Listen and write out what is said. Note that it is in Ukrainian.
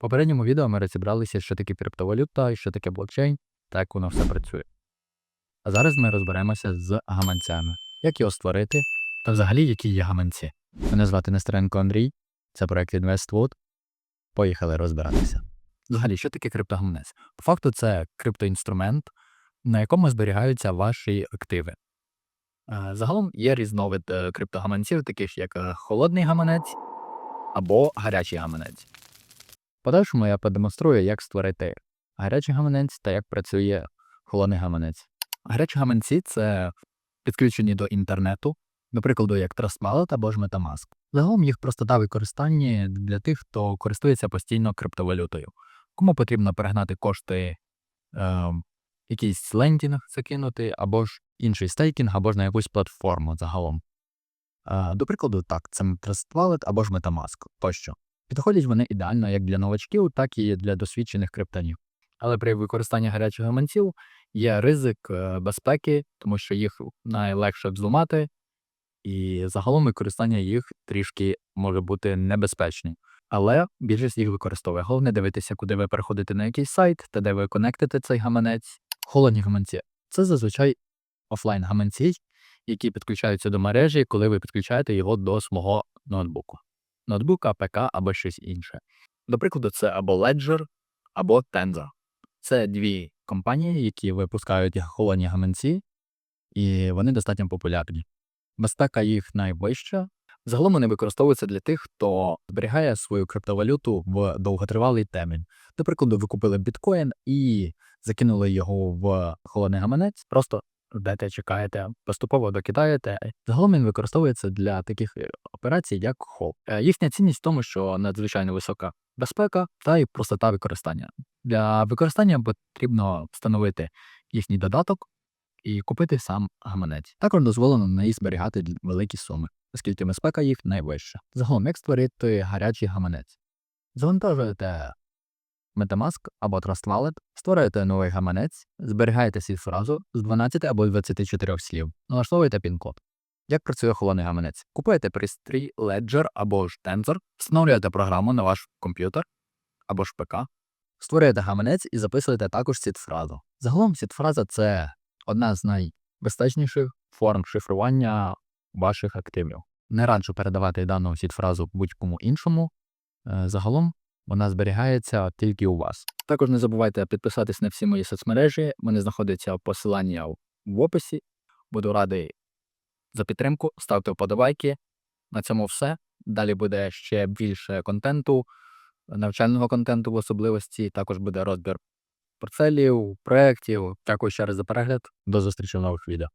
попередньому відео ми розібралися, що таке криптовалюта і що таке блокчейн та як воно все працює. А зараз ми розберемося з гаманцями, як його створити та взагалі які є гаманці. Мене звати Нестеренко Андрій, це проект InvestWood. Поїхали розбиратися. Взагалі, що таке криптогаманець? По факту, це криптоінструмент, на якому зберігаються ваші активи. Загалом є різновид е, криптогаманців, таких як е, холодний гаманець або гарячий гаманець. Подальшому я продемонструю, як створити гарячий гаманець та як працює холодний гаманець. Гарячі гаманці це підключені до інтернету, до прикладу, як Trust Wallet або ж Metamask. Загалом їх простота використання для тих, хто користується постійно криптовалютою. Кому потрібно перегнати кошти, е, якийсь лендінг закинути, або ж інший стейкінг, або ж на якусь платформу загалом. Е, до прикладу, так, це Trust Wallet або ж Metamask тощо. Підходять вони ідеально як для новачків, так і для досвідчених криптонів. Але при використанні гарячих гаманців є ризик е, безпеки, тому що їх найлегше взломати, і загалом використання їх трішки може бути небезпечним. Але більшість їх використовує. Головне дивитися, куди ви переходите на якийсь сайт та де ви конектите цей гаманець. Холодні гаманці це зазвичай офлайн гаманці, які підключаються до мережі, коли ви підключаєте його до свого ноутбуку. Ноутбука, ПК або щось інше. До прикладу, це або Ledger, або Tenza. Це дві компанії, які випускають холодні гаманці, і вони достатньо популярні. Безпека їх найвища. Загалом вони використовуються для тих, хто зберігає свою криптовалюту в довготривалий термін. До прикладу, ви купили біткоін і закинули його в холодний гаманець, просто ждете, чекаєте, поступово докидаєте. Загалом він використовується для таких е, операцій, як хол. Е, Їхня цінність в тому, що надзвичайно висока безпека та й простота використання. Для використання потрібно встановити їхній додаток і купити сам гаманець. Також дозволено на неї зберігати великі суми, оскільки безпека їх найвища. Загалом, як створити гарячий гаманець? Завантажуєте Metamask або Trust Wallet, створюєте новий гаманець, зберігаєте свій фразу з 12 або 24 слів, налаштовуєте пін-код. Як працює холодний гаманець? Купуєте пристрій Ledger або ж Tensor, встановлюєте програму на ваш комп'ютер або ж ПК, створюєте гаманець і записуєте також сід-фразу. Загалом сід-фраза це одна з найбезпечніших форм шифрування ваших активів. Не раджу передавати дану сід-фразу будь-кому іншому. Е, Загалом вона зберігається тільки у вас. Також не забувайте підписатись на всі мої соцмережі. Вони знаходяться посилання в описі. Буду радий за підтримку. Ставте вподобайки. На цьому все. Далі буде ще більше контенту, навчального контенту в особливості. Також буде розбір портфелів, проєктів. Дякую ще раз за перегляд. До зустрічі в нових відео.